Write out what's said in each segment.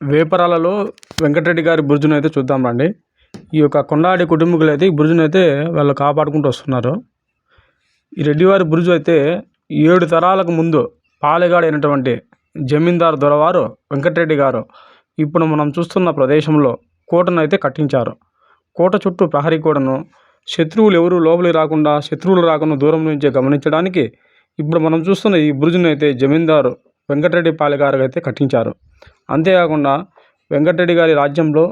వేపరాలలో వెంకటరెడ్డి గారి బురుజును అయితే చూద్దాం రండి. ఈ యొక్క కొండాడి కుటుంబీకులు అయితే ఈ బురుజును అయితే వాళ్ళు కాపాడుకుంటూ వస్తున్నారు. ఈ రెడ్డివారి బురుజు అయితే ఏడు తరాలకు ముందు పాలెగాడైనటువంటి జమీందారు దొరవారు వెంకటరెడ్డి గారు ఇప్పుడు మనం చూస్తున్న ప్రదేశంలో కోటను అయితే కట్టించారు. కోట చుట్టూ ప్రహరీ కోటను శత్రువులు ఎవరు లోపలికి రాకుండా శత్రువులు రాకుండా దూరం నుంచే గమనించడానికి ఇప్పుడు మనం చూస్తున్న ఈ బురుజును అయితే జమీందారు వెంకటరెడ్డి పాలెగారు అయితే కట్టించారు. అంతేకాకుండా వెంకటరెడ్డి గారి రాజ్యంలో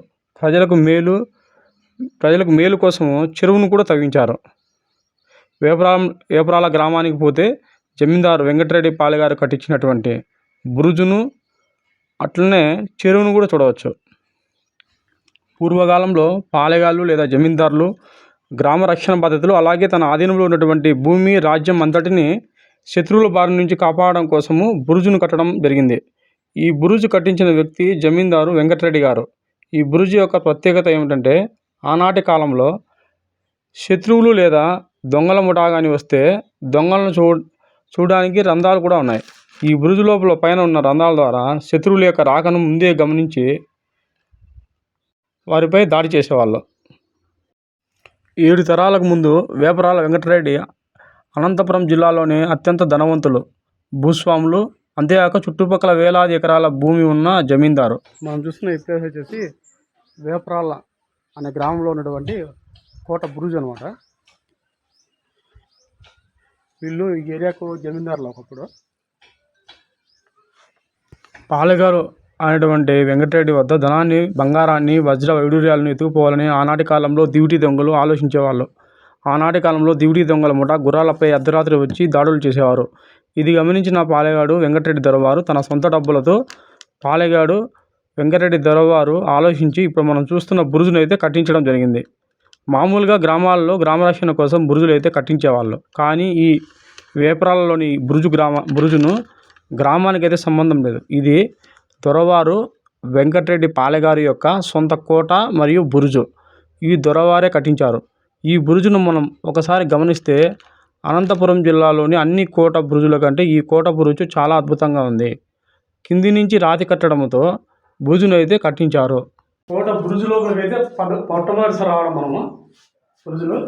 ప్రజలకు మేలు ప్రజలకు మేలు కోసం చెరువును కూడా తవ్వించారు. వేపరాం వేపరాల గ్రామానికి పోతే జమీందారు వెంకటరెడ్డి పాలెగారు కట్టించినటువంటి బురుజును అట్లనే చెరువును కూడా చూడవచ్చు. పూర్వకాలంలో పాలెగాళ్ళు లేదా జమీందారులు గ్రామ రక్షణ పద్ధతులు అలాగే తన ఆధీనంలో ఉన్నటువంటి భూమి రాజ్యం అంతటిని శత్రువుల బారి నుంచి కాపాడడం కోసము బురుజును కట్టడం జరిగింది. ఈ బురుజు కట్టించిన వ్యక్తి జమీందారు వెంకటరెడ్డి గారు. ఈ బురుజు యొక్క ప్రత్యేకత ఏమిటంటే ఆనాటి కాలంలో శత్రువులు లేదా దొంగల ముఠా కానీ వస్తే దొంగలను చూ చూడడానికి రంధ్రాలు కూడా ఉన్నాయి. ఈ బురుజు లోపల పైన ఉన్న రంధ్రాల ద్వారా శత్రువుల యొక్క రాకను ముందే గమనించి వారిపై దాడి చేసేవాళ్ళు. ఏడు తరాలకు ముందు వేపరాల వెంకటరెడ్డి అనంతపురం జిల్లాలోని అత్యంత ధనవంతులు భూస్వాములు అంతేకాక చుట్టుపక్కల వేలాది ఎకరాల భూమి ఉన్న జమీందారు. మనం చూస్తున్న ఈ ప్లేస్ వచ్చేసి వేపరాల అనే గ్రామంలో ఉన్నటువంటి కోట బురుజు అనమాట వీళ్ళు ఈ ఏరియాకు జమీందారులు ఒకప్పుడు. పాలెగారు అనేటువంటి వెంకటరెడ్డి వద్ద ధనాన్ని బంగారాన్ని వజ్ర వైడూర్యాలను ఎత్తుకుపోవాలని ఆనాటి కాలంలో దివిటీ దొంగలు ఆలోచించేవాళ్ళు. ఆనాటి కాలంలో దివిడి దొంగల ముఠ గుర్రాలపై అర్ధరాత్రి వచ్చి దాడులు చేసేవారు. ఇది గమనించిన పాలెగాడు వెంకటరెడ్డి దొరవారు తన సొంత డబ్బులతో పాలెగాడు వెంకటరెడ్డి దొరవారు ఆలోచించి ఇప్పుడు మనం చూస్తున్న బురుజును అయితే కట్టించడం జరిగింది. మామూలుగా గ్రామాల్లో గ్రామ రక్షణ కోసం బురుజులు అయితే కట్టించేవాళ్ళు. కానీ ఈ వేపరాలలోని బురుజు గ్రామ బురుజును గ్రామానికైతే సంబంధం లేదు. ఇది దొరవారు వెంకటరెడ్డి పాలెగారి యొక్క సొంత కోట మరియు బురుజు. ఇవి దొరవారే కట్టించారు. ఈ బురుజును మనం ఒకసారి గమనిస్తే అనంతపురం జిల్లాలోని అన్ని కోట బురుజుల కంటే ఈ కోట బురుజు చాలా అద్భుతంగా ఉంది. కింది నుంచి రాతి కట్టడంతో బురుజును అయితే కట్టించారు. కోట బురుజులోకి అయితే మొట్టమొదటిసారి రావడం మనము బురుజులు.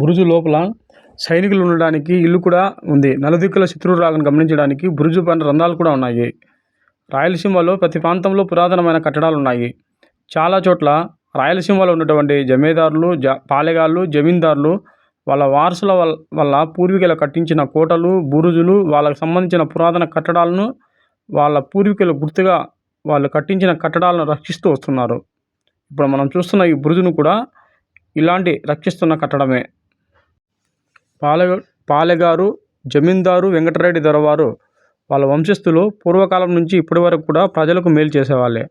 బురుజు లోపల సైనికులు ఉండడానికి ఇల్లు కూడా ఉంది. నలుదిక్కుల శత్రువు రాగను గమనించడానికి బురుజు పైన రంధ్రాలు కూడా ఉన్నాయి. రాయలసీమలో ప్రతి ప్రాంతంలో పురాతనమైన కట్టడాలు ఉన్నాయి. చాలా చోట్ల రాయలసీమలో ఉన్నటువంటి జమీదారులు జ పాలెగాళ్ళు జమీందారులు వాళ్ళ వారసుల వల్ల వల్ల పూర్వీకులు కట్టించిన కోటలు బురుజులు వాళ్ళకు సంబంధించిన పురాతన కట్టడాలను వాళ్ళ పూర్వీకుల గుర్తుగా వాళ్ళు కట్టించిన కట్టడాలను రక్షిస్తూ వస్తున్నారు. ఇప్పుడు మనం చూస్తున్న ఈ బురుజును కూడా ఇలాంటి రక్షిస్తున్న కట్టడమే. పాలె పాలెగారు జమీందారు వెంకటరెడ్డి దొరవారు వాళ్ళ వంశస్థులు పూర్వకాలం నుంచి ఇప్పటి వరకు కూడా ప్రజలకు మేలు చేసేవాళ్ళే.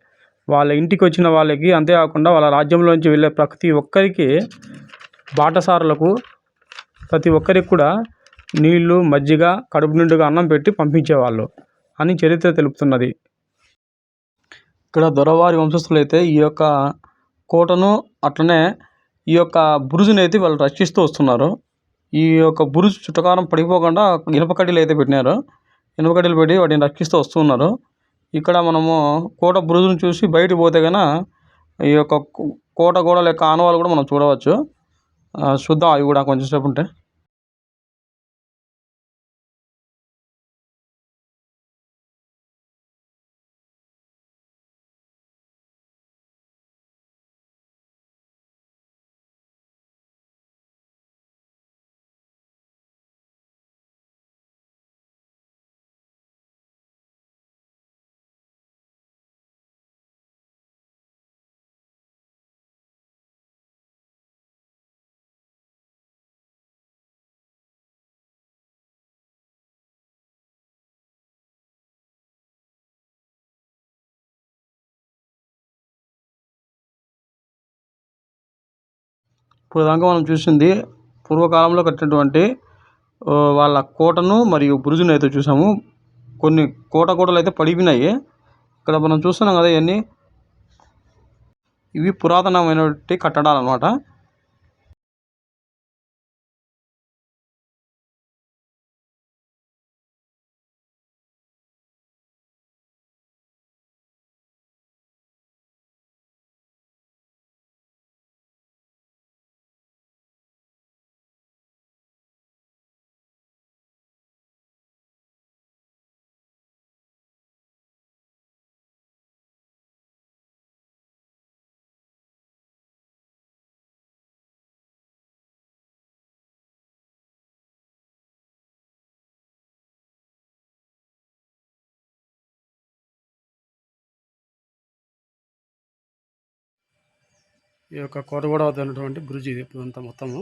వాళ్ళ ఇంటికి వచ్చిన వాళ్ళకి అంతేకాకుండా వాళ్ళ రాజ్యంలోంచి వెళ్ళే ప్రతి ఒక్కరికి బాటసారులకు ప్రతి ఒక్కరికి కూడా నీళ్ళు మజ్జిగ కడుపు నిండుగా అన్నం పెట్టి పంపించేవాళ్ళు అని చరిత్ర తెలుపుతున్నది. ఇక్కడ దొరవారి వంశస్థులు అయితే ఈ యొక్క కోటను అట్లనే ఈ యొక్క బురుజుని అయితే వాళ్ళు రక్షిస్తూ వస్తున్నారు. ఈ యొక్క బురుజు చుట్టకారం పడిపోకుండా ఇనుప కడ్డీలు అయితే పెట్టినారు. ఇనుప కడ్డీలు పెట్టి వాటిని రక్షిస్తూ వస్తున్నారు ఇక్కడ మనము కోట బురుజును చూసి బయటకు పోతే గన ఈ యొక్క కోట గోడల యొక్క ఆనవాళ్ళు కూడా మనం చూడవచ్చు. చూద్దాం అవి కూడా కొంచెం సేపు ఉంటే. ఇప్పుడు దాకా మనం చూసింది పూర్వకాలంలో కట్టినటువంటి వాళ్ళ కోటను మరియు బురుజును అయితే చూసాము. కొన్ని కోట కోటలు అయితే పడిపోయినాయి. ఇక్కడ మనం చూస్తున్నాం కదా ఇవన్నీ. ఇవి పురాతనమైనటువంటి కట్టడాలు అన్నమాట. ఈ యొక్క కోటగూడ వద్ద ఉన్నటువంటి బ్రిడ్జ్ ఇది ఇదంతా మొత్తము.